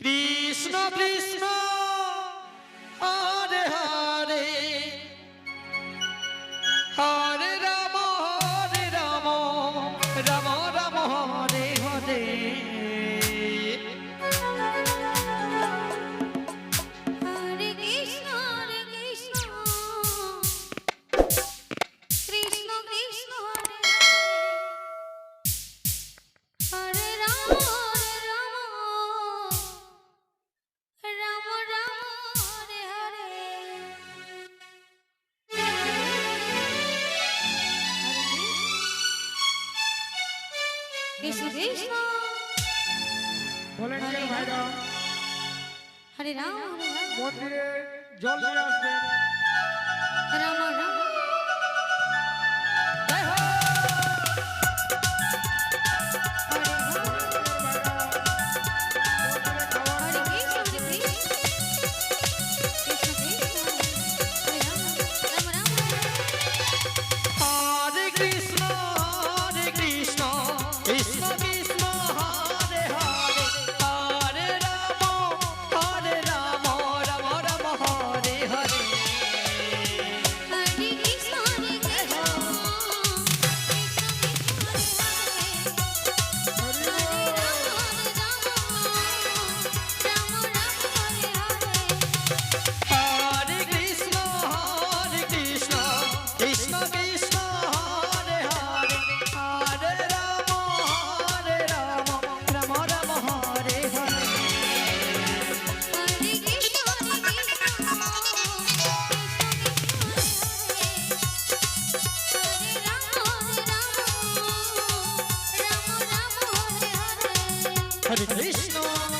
কৃষ্ণ কৃষ্ণ। কৃষ্ণ কৃষ্ণ বলেন ভাইরা। হরে রাম। মন্দিরে জল দিয়ে আসবেন। Hare Krishna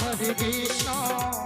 হরে কৃষ্ণ।